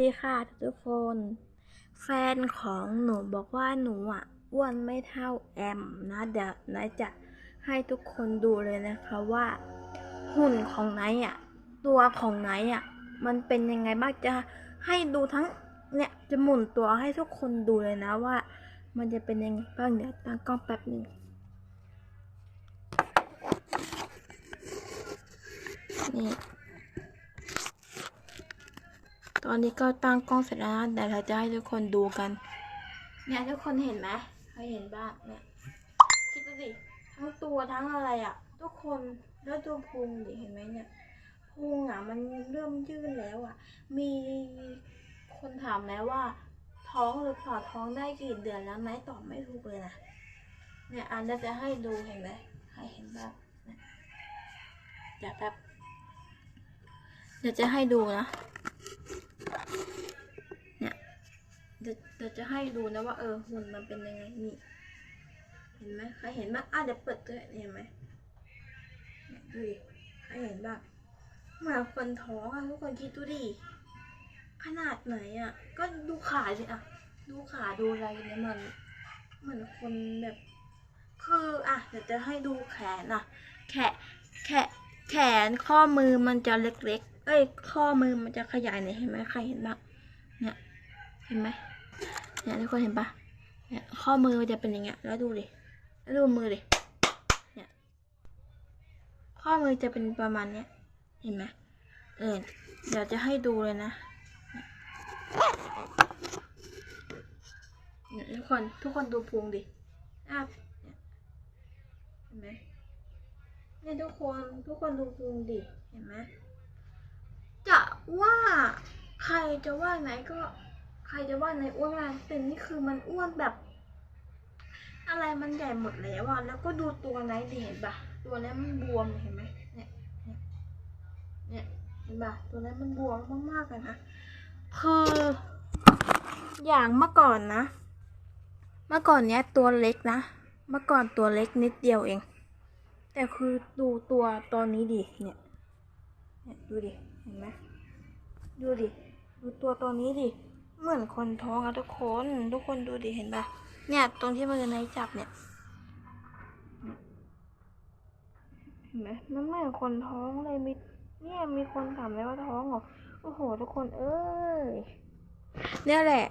สวัสดีค่ะทุกคน แฟนของหนูบอกว่าหนูอะอ้วนไม่เท่าแอมนะเดี๋ยวนะจะให้ทุกคนดูเลยนะคะว่า หุ่นของไนท์อะตัวของไนท์อะมันเป็นยังไงบ้างจะให้ดูทั้งเนี่ยจะหมุนตัวให้ทุกคนดูเลยนะว่า มันจะเป็นยังไงบ้างเดี๋ยวตั้งกล้องแป๊บหนึ่งนี่ อนนี้ก็ตั้งกล้องเสร็จแล้วนะเดี๋ยวเราจะให้ทุกคนดูกัน เนี่ยทุกคนเห็นไหมใครเห็นบ้างเนี่ย คิดดูดิทั้งตัวทั้งอะไรอะ่ะ ทุกคนแล้วดูพุงดิเห็นไหมเนี่ยพุงอะมันเริ่มยื่นแล้วอะ มีคนถามแล้วว่า ท้องหรือเปล่าท้องได้กี่เดือนแล้วไหมตอบไม่ถูกเลยนะเนี่ยอันนี้จะให้ดูเห็นไหมใครเห็นบ้างเดี๋ยวแป๊บเดี๋ยวจะให้ดูนะ เนี่ยเดี๋ยวเดี๋ยวจะให้ดูนะว่าเออหุ่นมันเป็นยังไงนี่ เห็นไหมใครเห็นบ้างอะเดี๋ยวเปิดด้วยเห็นไหมเนี่ยดูดิใครเห็นบ้างเหมือนคนท้องอะทุกคนคิดดูดิขนาดไหนอะ ก็ดูขาสิอะ ดูขาดูอะไรเนี่ยมันเหมือนคนแบบ คืออะเดี๋ยวจะให้ดูแขนอะ แขนแขนแขนข้อมือมันจะเล็กๆ เอ้ย ข้อมือมันจะขยายเนี่ยเห็นไหมใครเห็นบ้างเนี่ย เห็นไหม เนี่ยทุกคนเห็นปะเนี่ยข้อมือมันจะเป็นอย่างเงี้ย แล้วดูดิแล้วดูมือดิเนี่ยข้อมือจะเป็นประมาณเนี้ยเห็นไหมเออเดี๋ยวจะให้ดูเลยนะเนี่ยทุกคนทุกคนดูพุงดิอะเนี่ยเห็นไหมเนี่ยทุกคนทุกคนดูพุงดิเห็นไหมจะว่าใครจะว่าไหนก็ ใครจะว่าไหนอ้วนอะไรแต่นี่คือมันอ้วนแบบ อะไรมันใหญ่หมดแล้วอะแล้วก็ดูตัวไหนดิเห็นปะตัวนั้มันบวมเห็นไหมเนี่ยเนี่ยเนี่ยเห็นปะตัวนั้มันบวมมากๆเลยนะคืออย่างเมื่อก่อนนะ เมื่อก่อนเนี้ยตัวเล็กนะ เมื่อก่อนตัวเล็กนิดเดียวเอง แต่คือดูตัวตอนนี้ดิเนี่ยเนี่ยดูดิ เห็นไหมดูดิ ดูตัวตัวนี้ดิ เหมือนคนท้องอะทุกคน ทุกคนดูดิเห็นปะเนี่ย ตรงที่มือในจับเนี่ยเห็นไหมมันเหมือนคนท้องเลยมีเนี่ยมีคนถามเลยว่าท้องเหรอโอ้โห ทุกคนเอ้ยเนี่ยแหละ